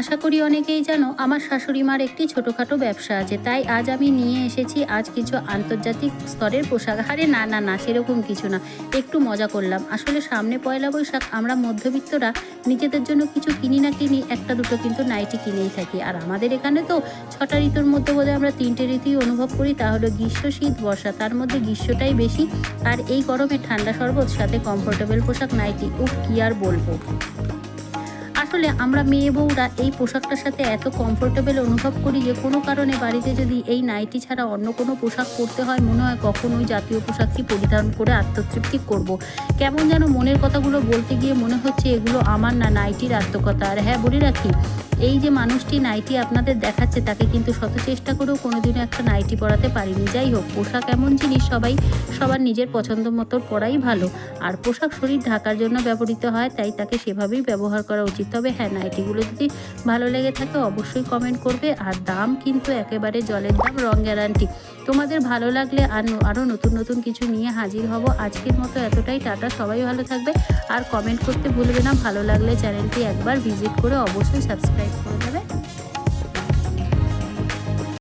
আশা করি অনেকেই জানো, আমার শাশুড়ি মার একটি ছোটোখাটো ব্যবসা আছে। তাই আজ আমি নিয়ে এসেছি আজ কিছু আন্তর্জাতিক স্তরের পোশাক। আরে না না না, সেরকম কিছু না। একটু মজা করলাম। আসলে সামনে পয়লা বৈশাখ আমরা মধ্যবিত্তরা নিজেদের জন্য কিছু কিনি না কিনি, একটা দুটো কিন্তু নাইটি কিনেই থাকি। আর আমাদের এখানে তো ছটা ঋতুর মধ্যে বোধহয় আমরা তিনটে ঋতুই অনুভব করি তা হলো গ্রীষ্ম, শীত, বর্ষা, তার মধ্যে গ্রীষ্মটাই বেশি। আর এই গরমে ঠান্ডা শরবত, সাথে কমফোর্টেবল পোশাক, নাইটি, উফ, কি আর বলব। আসলে আমরা মেয়ে বউরা এই পোশাকটার সাথে এত কমফোর্টেবল অনুভব করি যে কোনো কারণে বাড়িতে যদি এই নাইটি ছাড়া অন্য কোনো পোশাক পরতে হয়, মনে হয় কখন ওই জাতীয় পোশাকটি পরিধান করে আত্মতৃপ্তি করব। কেমন যেন মনের কথাগুলো বলতে গিয়ে মনে হচ্ছে এগুলো আমার না নাইটির আত্মকথা আর হ্যাঁ বলে রাখি এই যে মানুষটি নাইটি আপনাদের দেখাচ্ছে, তাকে কিন্তু শত চেষ্টা করেও কোনোদিনও একটা নাইটি পরাতে পারিনি। যাই হোক, পোশাক এমন জিনিস সবাই, সবার নিজের পছন্দ মতো পরাই ভালো। আর পোশাক শরীর ঢাকার জন্য ব্যবহৃত হয়, তাই তাকে সেভাবেই ব্যবহার করা উচিত। তবে হ্যাঁ নাইটিগুলো যদি ভালো লেগে থাকে, অবশ্যই কমেন্ট করবে। আর দাম কিন্তু একেবারে জলের দাম রং গ্যারান্টি তোমাদের ভালো লাগলে আর আরও নতুন নতুন কিছু নিয়ে হাজির হব। আজকের মতো এতটাই, টাটা, সবাই ভালো থাকবে। আর কমেন্ট করতে ভুলবে না, ভালো লাগলে চ্যানেলটি একবার ভিজিট করে অবশ্যই সাবস্ক্রাইব করে দেবে।